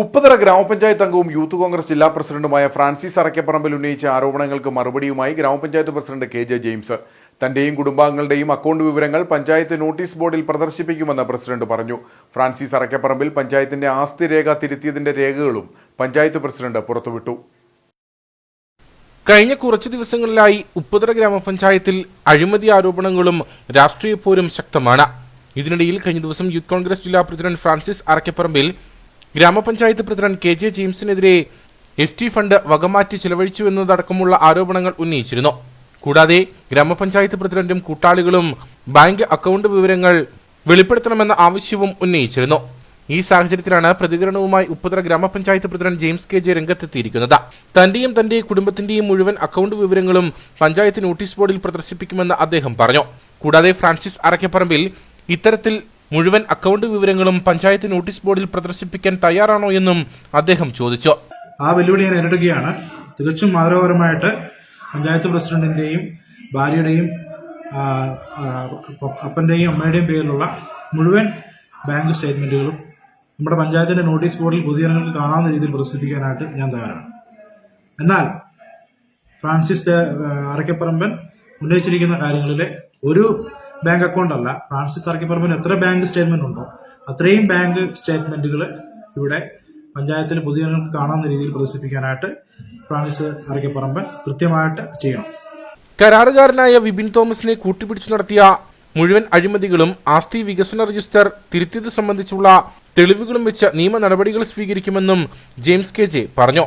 ഉപ്പതറ ഗ്രാമപഞ്ചായത്ത് അംഗവും യൂത്ത് കോൺഗ്രസ് ജില്ലാ പ്രസിഡന്റുമായ ഫ്രാൻസിസ് അറക്കപ്പറമ്പിൽ ഉന്നയിച്ച ആരോപണങ്ങൾക്ക് മറുപടിയുമായി ഗ്രാമപഞ്ചായത്ത് പ്രസിഡന്റ് കെ ജെ ജെയിംസ്. തന്റെയും കുടുംബാംഗങ്ങളുടെയും അക്കൗണ്ട് വിവരങ്ങൾ പഞ്ചായത്ത് നോട്ടീസ് ബോർഡിൽ പ്രദർശിപ്പിക്കുമെന്ന് പ്രസിഡന്റ് പറഞ്ഞു. ഫ്രാൻസിസ് അറക്കപ്പറമ്പിൽ പഞ്ചായത്തിന്റെ ആസ്തി രേഖ തിരുത്തിയതിന്റെ രേഖകളും പഞ്ചായത്ത് പ്രസിഡന്റ് പുറത്തുവിട്ടു. കഴിഞ്ഞ കുറച്ചു ദിവസങ്ങളിലായി ഉപ്പുതറ ഗ്രാമപഞ്ചായത്തിൽ അഴിമതി ആരോപണങ്ങളും രാഷ്ട്രീയ പോരും ശക്തമാണ്. ഇതിനിടയിൽ കഴിഞ്ഞ ദിവസം യൂത്ത് കോൺഗ്രസ് ജില്ലാ പ്രസിഡന്റ് ഫ്രാൻസിസ് അറക്കപ്പറമ്പിൽ ഗ്രാമപഞ്ചായത്ത് പ്രസിഡന്റ് കെ ജെ ജെയിംസിനെതിരെ എസ് ടി ഫണ്ട് വകമാറ്റി ചെലവഴിച്ചു എന്നതടക്കമുള്ള ആരോപണങ്ങൾ ഉന്നയിച്ചിരുന്നു. കൂടാതെ ഗ്രാമപഞ്ചായത്ത് പ്രസിഡന്റും കൂട്ടാളികളും ബാങ്ക് അക്കൗണ്ട് വിവരങ്ങൾ വെളിപ്പെടുത്തണമെന്ന ആവശ്യവും ഉന്നയിച്ചിരുന്നു. ഈ സാഹചര്യത്തിലാണ് പ്രതികരണവുമായി ഉപ്പുതറ ഗ്രാമപഞ്ചായത്ത് പ്രസിഡന്റ് ജെയിംസ് കെ ജെ രംഗത്തെത്തിയിരിക്കുന്നത്. തന്റെയും തന്റെ കുടുംബത്തിന്റെയും മുഴുവൻ അക്കൗണ്ട് വിവരങ്ങളും പഞ്ചായത്ത് നോട്ടീസ് ബോർഡിൽ പ്രദർശിപ്പിക്കുമെന്ന് അദ്ദേഹം പറഞ്ഞു. കൂടാതെ ഫ്രാൻസിസ് അറക്കപ്പറമ്പിൽ ഇത്തരത്തിൽ മുഴുവൻ അക്കൗണ്ട് വിവരങ്ങളും പഞ്ചായത്ത് നോട്ടീസ് ബോർഡിൽ പ്രദർശിപ്പിക്കാൻ തയ്യാറാണോ എന്നും അദ്ദേഹം ചോദിച്ചു. ആ വെല്ലുവിളി ഞാൻ നേരിടുകയാണ്. തികച്ചും മാതൃകപരമായിട്ട് പഞ്ചായത്ത് പ്രസിഡന്റിന്റെയും ഭാര്യയുടെയും അപ്പന്റെയും അമ്മയുടെയും പേരിലുള്ള മുഴുവൻ ബാങ്ക് സ്റ്റേറ്റ്മെന്റുകളും നമ്മുടെ പഞ്ചായത്തിന്റെ നോട്ടീസ് ബോർഡിൽ പൊതുജനങ്ങൾക്ക് കാണാവുന്ന രീതിയിൽ പ്രദർശിപ്പിക്കാനായിട്ട് ഞാൻ തയ്യാറാണ്. എന്നാൽ ഫ്രാൻസിസ് അറക്കപ്പറമ്പൻ ഉന്നയിച്ചിരിക്കുന്ന കാര്യങ്ങളിലെ ഒരു ബാങ്ക് അക്കൗണ്ട് അല്ല. ഫ്രാൻസിസ് അറക്കപ്പറമ്പൻ എത്ര ബാങ്ക് സ്റ്റേറ്റ്മെന്റ് ഉണ്ടോ? അത്രയും ബാങ്ക് സ്റ്റേറ്റ്മെന്റുകൾ ഇവിടെ പഞ്ചായത്തിൽ പൊതുജനങ്ങൾക്ക് കാണാവുന്ന രീതിയിൽ പ്രദർശിപ്പിക്കാനായിട്ട് ഫ്രാൻസിസ് അറക്കപ്പറമ്പൻ കൃത്യമായിട്ട് ചെയ്യണം. കരാറുകാരനായ വിപിൻ തോമസിനെ കൂട്ടിപ്പിടിച്ചു നടത്തിയ മുഴുവൻ അഴിമതികളും ആസ്തി വികസന രജിസ്റ്റർ തിരുത്തിയത് സംബന്ധിച്ചുള്ള തെളിവുകളും വെച്ച് നിയമ നടപടികൾ സ്വീകരിക്കുമെന്നും ജെയിംസ് കെ ജെ പറഞ്ഞു.